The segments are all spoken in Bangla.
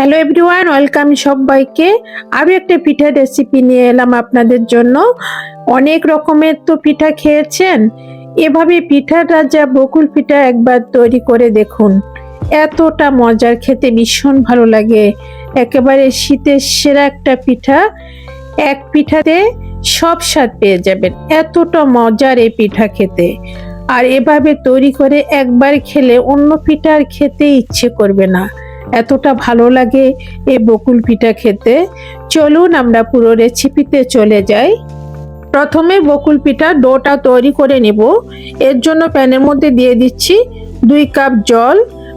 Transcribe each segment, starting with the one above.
হ্যালো এভরিওয়ান ওয়েলকাম সবাইকে। আরও একটা পিঠার রেসিপি নিয়ে এলাম আপনাদের জন্য। অনেক রকমের তো পিঠা খেয়েছেন। এভাবে পিঠার রাজা বকুল পিঠা একবার তৈরি করে দেখুন। এতটা মজার, খেতে ভীষণ ভালো লাগে। একেবারে শীতের সেরা একটা পিঠা। এক পিঠাতে সব স্বাদ পেয়ে যাবেন। এতটা মজার এই পিঠা খেতে। আর এভাবে তৈরি করে একবার খেলে অন্য পিঠা আর খেতে ইচ্ছে করবে না। এতটা ভালো লাগে এই বকুল পিঠা খেতে। চলুন আমরা পুরো রেসিপিতে চলে যাই। প্রথমে বকুল পিঠা ডোটা তৈরি করে নেব। এর জন্য প্যানের মধ্যে দিয়ে দিচ্ছি দুই কাপ জল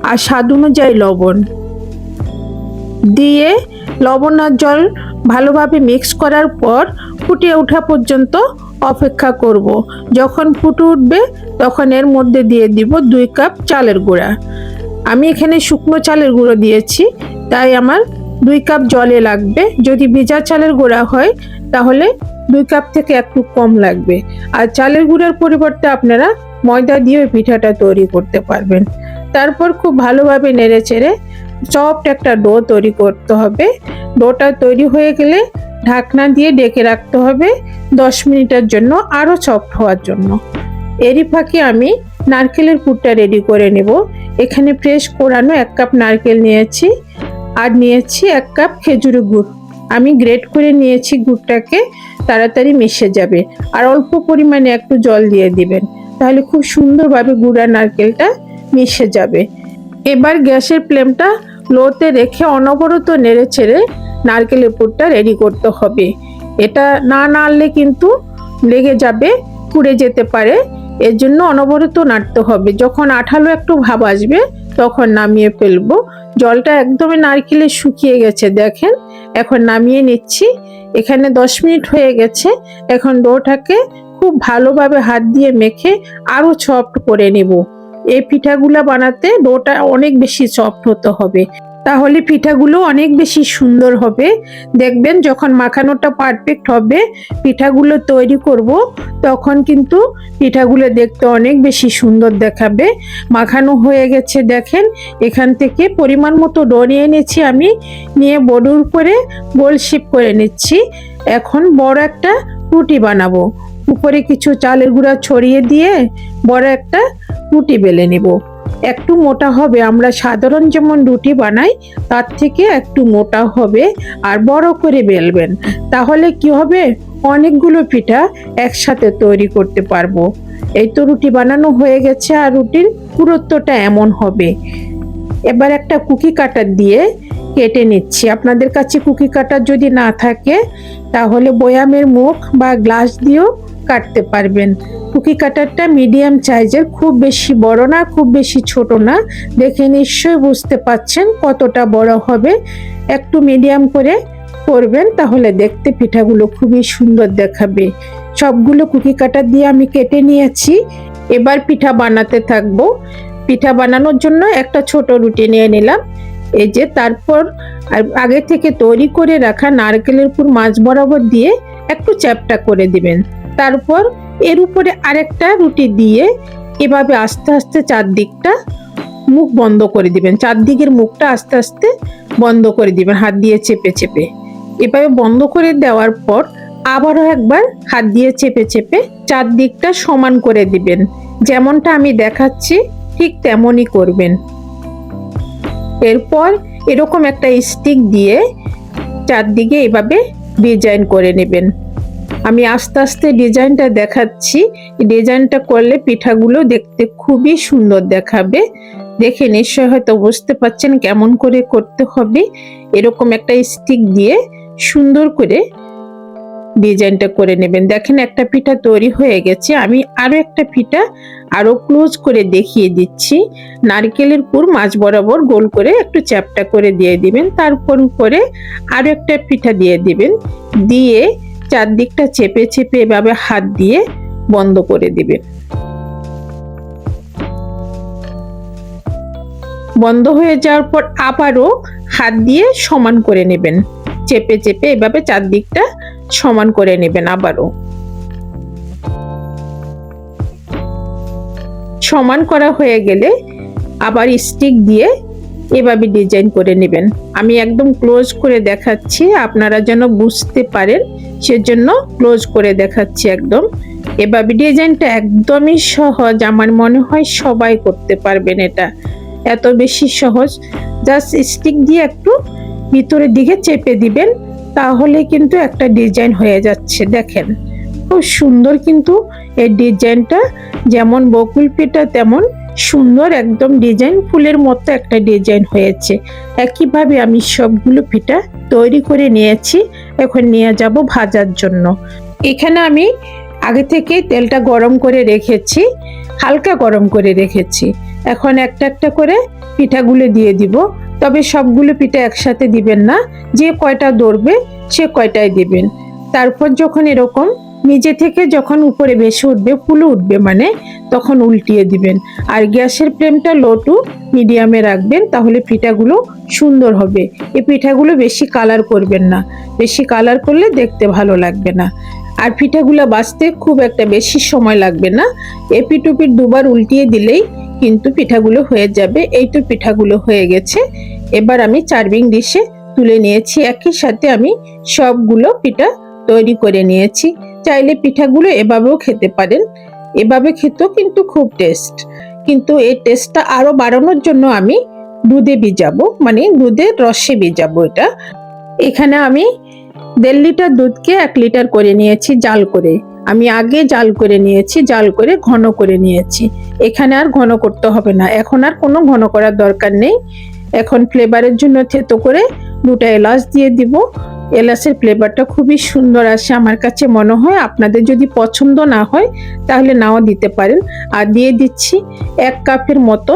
আর স্বাদ অনুযায়ী লবণ। দিয়ে লবণ আর জল ভালোভাবে মিক্স করার পর ফুটে ওঠা পর্যন্ত অপেক্ষা করব। যখন ফুটে উঠবে তখন এর মধ্যে দিয়ে দিব দুই কাপ চালের গুঁড়া। আমি এখানে শুকনো চালের গুঁড়ো দিয়েছি, তাই আমার দুই কাপ জলে লাগবে। যদি ভেজা চালের গুঁড়া হয়, তাহলে দুই কাপ থেকে একটু কম লাগবে। আর চালের গুঁড়ার পরিবর্তে আপনারা ময়দা দিয়ে পিঠাটা তৈরি করতে পারবেন। তারপর খুব ভালোভাবে নেড়ে চেড়ে সফট একটা ডো তৈরি করতে হবে। ডোটা তৈরি হয়ে গেলে ঢাকনা দিয়ে ডেকে রাখতে হবে দশ মিনিটের জন্য, আরও সফট হওয়ার জন্য। এরই ফাঁকে আমি নারকেলের পুরটা রেডি করে নেব। এখানে ফ্রেশ কোরানো এক কাপ নারকেল নিয়েছি আর নিয়েছি এক কাপ খেজুরি গুড়। আমি গ্রেট করে নিয়েছি গুড়টাকে, তাড়াতাড়ি মিশে যাবে। আর অল্প পরিমাণে একটু জল দিয়ে দিবেন। তাহলে খুব সুন্দরভাবে গুড় আর নারকেলটা মিশে যাবে। এবার গ্যাসের ফ্লেমটা লোতে রেখে অনবরত নেড়ে ছেড়ে নারকেলের পুরটা রেডি করতে হবে। এটা না নাড়লে কিন্তু লেগে যাবে, পুড়ে যেতে পারে। এর জন্য অনবরত নাড়তে হবে। যখন আঠালো একটু ভাব আসবে, তখন নামিয়ে ফেলব। জলটা একদমই নারকেলে শুকিয়ে গেছে, দেখেন। এখন নামিয়ে নিচ্ছি। এখানে দশ মিনিট হয়ে গেছে। এখন ডোটাকে খুব ভালোভাবে হাত দিয়ে মেখে আরও সফট করে নেব। এই পিঠাগুলা বানাতে ডোটা অনেক বেশি সফট হতে হবে। তাহলে পিঠাগুলো অনেক বেশি সুন্দর হবে। দেখবেন যখন মাখানোটা পারফেক্ট হবে, পিঠাগুলো তৈরি করব, তখন কিন্তু পিঠাগুলো দেখতে অনেক বেশি সুন্দর দেখাবে। মাখানো হয়ে গেছে, দেখেন, এখান থেকে পরিমাণ মতো ডো নিয়ে নিচ্ছি আমি, নিয়ে বড়ুর উপরে গোল শেপ করে নিচ্ছি। এখন বড় একটা রুটি বানাবো। উপরে কিছু চালের গুঁড়া ছড়িয়ে দিয়ে বড় একটা রুটি বেলে নেব। একটু মোটা হবে। আমরা সাধারণ যেমন রুটি বানাই, তার থেকে একটু মোটা হবে আর বড় করে বেলবেন। তাহলে কি হবে? অনেকগুলো পিঠা একসাথে তৈরি করতে পারব। এই তো রুটি বানানো হয়ে গেছে আর রুটির পুরুত্বটা এমন হবে। এবার একটা কুকি কাটার দিয়ে কেটে নিচ্ছি। আপনাদের কাছে কুকি কাটার যদি না থাকে, তাহলে বয়ামের মুখ বা গ্লাস দিয়েও কাটতে পারবেন। কুকি কাটারটা মিডিয়াম সাইজের, খুব বেশি বড় না, খুব বেশি ছোট না। দেখে নিশ্চয়ই বুঝতে পাচ্ছেন কতটা বড় হবে। একটু মিডিয়াম করে করবেন, তাহলে দেখতে পিঠাগুলো খুবই সুন্দর দেখাবে। সবগুলো কুকি কাটার দিয়ে আমি কেটে নিয়েছি। এবার পিঠা বানাতে থাকব। পিঠা বানানোর জন্য একটা ছোট রুটি নিয়ে নিলাম। এই যে তারপর আগে থেকে তৈরি করে রাখা নারকেলের পুর মাছ বরাবর দিয়ে একটু চ্যাপটা করে দিবেন। তারপর এর উপরে আরেকটা রুটি দিয়ে এভাবে আস্তে আস্তে চারদিকটা মুখ বন্ধ করে দিবেন। চারদিকের মুখটা আস্তে আস্তে বন্ধ করে দিবেন, হাত দিয়ে চেপে চেপে। এভাবে বন্ধ করে দেওয়ার পর আবারও একবার হাত দিয়ে চেপে চেপে চারদিকটা সমান করে দিবেন। যেমনটা আমি দেখাচ্ছি, ঠিক তেমনই করবেন। এরপর এরকম একটা স্টিক দিয়ে চারদিকে এভাবে ডিজাইন করে নেবেন। আমি আস্তে আস্তে ডিজাইনটা দেখাচ্ছি। ডিজাইনটা করলে পিঠাগুলো দেখতে খুবই সুন্দর দেখাবে। দেখে নিশ্চয় হয়তো বুঝতে পারছেন কেমন করে করতে হবে। এরকম একটা স্টিক দিয়ে সুন্দর করে ডিজাইনটা করে নেবেন। দেখেন একটা পিঠা তৈরি হয়ে গেছে। আমি আরও একটা পিঠা আরও ক্লোজ করে দেখিয়ে দিচ্ছি। নারকেলের পুর মাছ বরাবর গোল করে একটু চ্যাপটা করে দিয়ে দিবেন। তারপর উপরে আরও একটা পিঠা দিয়ে দিবেন। দিয়ে চারদিকটা চেপে চেপে এভাবে হাত দিয়ে বন্ধ করে দিবেন বন্ধ হয়ে যাওয়ার পর আবারও হাত দিয়ে সমান করে নেবেন। চেপে চেপে এভাবে চারদিকটা সমান করে নেবেন আবারও। সমান করা হয়ে গেলে আবার স্টিক দিয়ে এভাবে ডিজাইন করে নেবেন। আমি একদম ক্লোজ করে দেখাচ্ছি, আপনারা যেন বুঝতে পারেন, সেজন্য ক্লোজ করে দেখাচ্ছি একদম। এভাবে ডিজাইনটা একদমই সহজ, আমার মনে হয় সবাই করতে পারবেন এটা। এত বেশি সহজ। জাস্ট স্টিক দিয়ে একটু ভিতরের দিকে চেপে দিবেন, তাহলে কিন্তু একটা ডিজাইন হয়ে যাচ্ছে। দেখেন, খুব সুন্দর কিন্তু এই ডিজাইনটা, যেমন বকুল পিঠা তেমন সুন্দর একদম ডিজাইন ফুলের মতো একটা ডিজাইন হয়েছে। একইভাবে আমি সবগুলো পিঠা তৈরি করে নিয়েছি, এখন নিয়ে যাব ভাজার জন্য। এখানে আমি আগে থেকে তেলটা গরম করে রেখেছি, হালকা গরম করে রেখেছি। এখন একটা একটা করে পিঠাগুলো দিয়ে দিব, তবে সবগুলো পিঠা একসাথে দিবেন না, যে কয়টা দৌড়বে সে কয়টাই দিবেন। তারপর যখন এরকম নিজে থেকে যখন উপরে ভেসে উঠবে, ফুলে উঠবে মানে তখন উল্টিয়ে দিবেন। আর গ্যাসের ফ্লেমটা লো টু মিডিয়ামে রাখবেন, তাহলে পিঠাগুলো সুন্দর হবে। এই পিঠাগুলো বেশি কালার করবেন না। বেশি কালার করলে দেখতে ভালো লাগবে না। আর পিঠাগুলো বাঁচতে খুব একটা বেশি সময় লাগবে না। এপিটুপিট দুবার উল্টিয়ে দিলেই কিন্তু পিঠাগুলো হয়ে যাবে। এই তো পিঠাগুলো হয়ে গেছে। এবার আমি চার্ভিং ডিশে তুলে নিয়েছি। একই সাথে আমি সবগুলো পিঠা তৈরি করে নিয়েছি। চাইলে পিঠাগুলো এভাবেও খেতে পারেন। এভাবে খেতেও কিন্তু খুব টেস্ট কিন্তু এই টেস্টটা আরও বাড়ানোর জন্য আমি দুধে ভিজাবো মানে দুধের রসে ভিজাবো এটা। এখানে আমি দেড় লিটার দুধকে এক লিটার করে নিয়েছি জাল করে। আমি আগে জাল করে নিয়েছি, জাল করে ঘন করে নিয়েছি। এখানে আর ঘন করতে হবে না। এখন আর কোনো ঘন করার দরকার নেই। এখন ফ্লেভারের জন্য থেতো করে দুটা এলাচ দিয়ে দিব। এলাচের ফ্লেভারটা খুবই সুন্দর আসে আমার কাছে মনে হয়। আপনাদের যদি পছন্দ না হয়, তাহলে নাও দিতে পারেন। আর দিয়ে দিচ্ছি এক কাপের মতো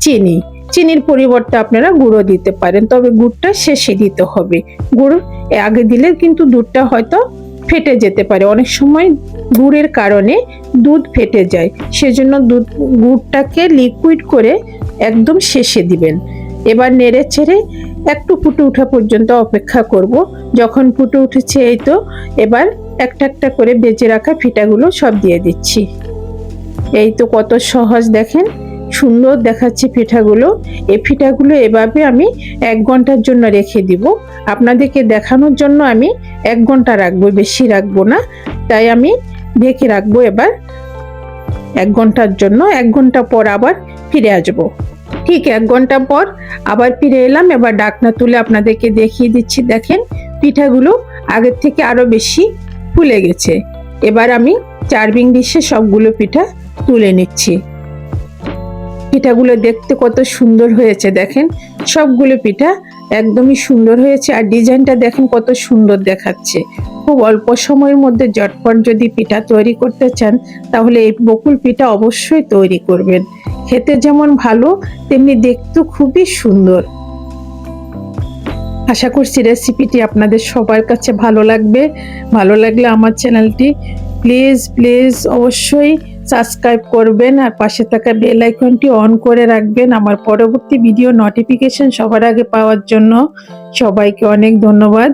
চিনি। চিনির পরিবর্তে আপনারা গুঁড়ো দিতে পারেন, তবে গুড়টা শেষে দিতে হবে। গুড় আগে দিলে কিন্তু দুধটা হয়তো ফেটে যেতে পারে। অনেক সময় গুড়ের কারণে দুধ ফেটে যায়। সেজন্য দুধ, গুড়টাকে লিকুইড করে একদম শেষে দিবেন। এবার নেড়ে ছেড়ে একটু ফুটে ওঠা পর্যন্ত অপেক্ষা করব। যখন ফুটে উঠেছে এই তো, এবার একটা একটা করে বেজে রাখা ফিটাগুলো সব দিয়ে দিচ্ছি। এই তো কত সহজ দেখেন, সুন্দর দেখাচ্ছে পিঠাগুলো এই পিঠাগুলো এভাবে আমি এক ঘণ্টার জন্য রেখে দিব। আপনাদেরকে দেখানোর জন্য আমি এক ঘণ্টা রাখব, বেশি রাখব না। তাই আমি ঢেকে রাখব এবার। এক ঘণ্টার জন্য, এক ঘণ্টা পর আবার ফিরে আসব। ঠিক এক ঘণ্টা পর আবার ফিরে এলাম। এবার ডাকনা তুলে আপনাদেরকে দেখিয়ে দিচ্ছি, দেখেন পিঠাগুলো আগের থেকে আরও বেশি ফুলে গেছে। এবার আমি চার্ভিং ডিশে সবগুলো পিঠা তুলে নিচ্ছি। পিঠাগুলো দেখতে কত সুন্দর হয়েছে, দেখেন। সবগুলো পিঠা একদমই সুন্দর হয়েছে আর ডিজাইনটা দেখেন কত সুন্দর দেখাচ্ছে। খুব অল্প সময়ের মধ্যে জটপট যদি পিঠা তৈরি করতে চান, তাহলে এই বকুল পিঠা অবশ্যই তৈরি করবেন। খেতে যেমন ভালো, তেমনি দেখতেও খুবই সুন্দর। আশা করছি রেসিপিটি আপনাদের সবার কাছে ভালো লাগবে। ভালো লাগলে আমার চ্যানেলটি প্লিজ প্লিজ অবশ্যই সাবস্ক্রাইব করবেন আর পাশে থাকা বেল আইকনটি অন করে রাখবেন। আমার পরবর্তী ভিডিও নোটিফিকেশন সবার আগে পাওয়ার জন্য সবাইকে অনেক ধন্যবাদ।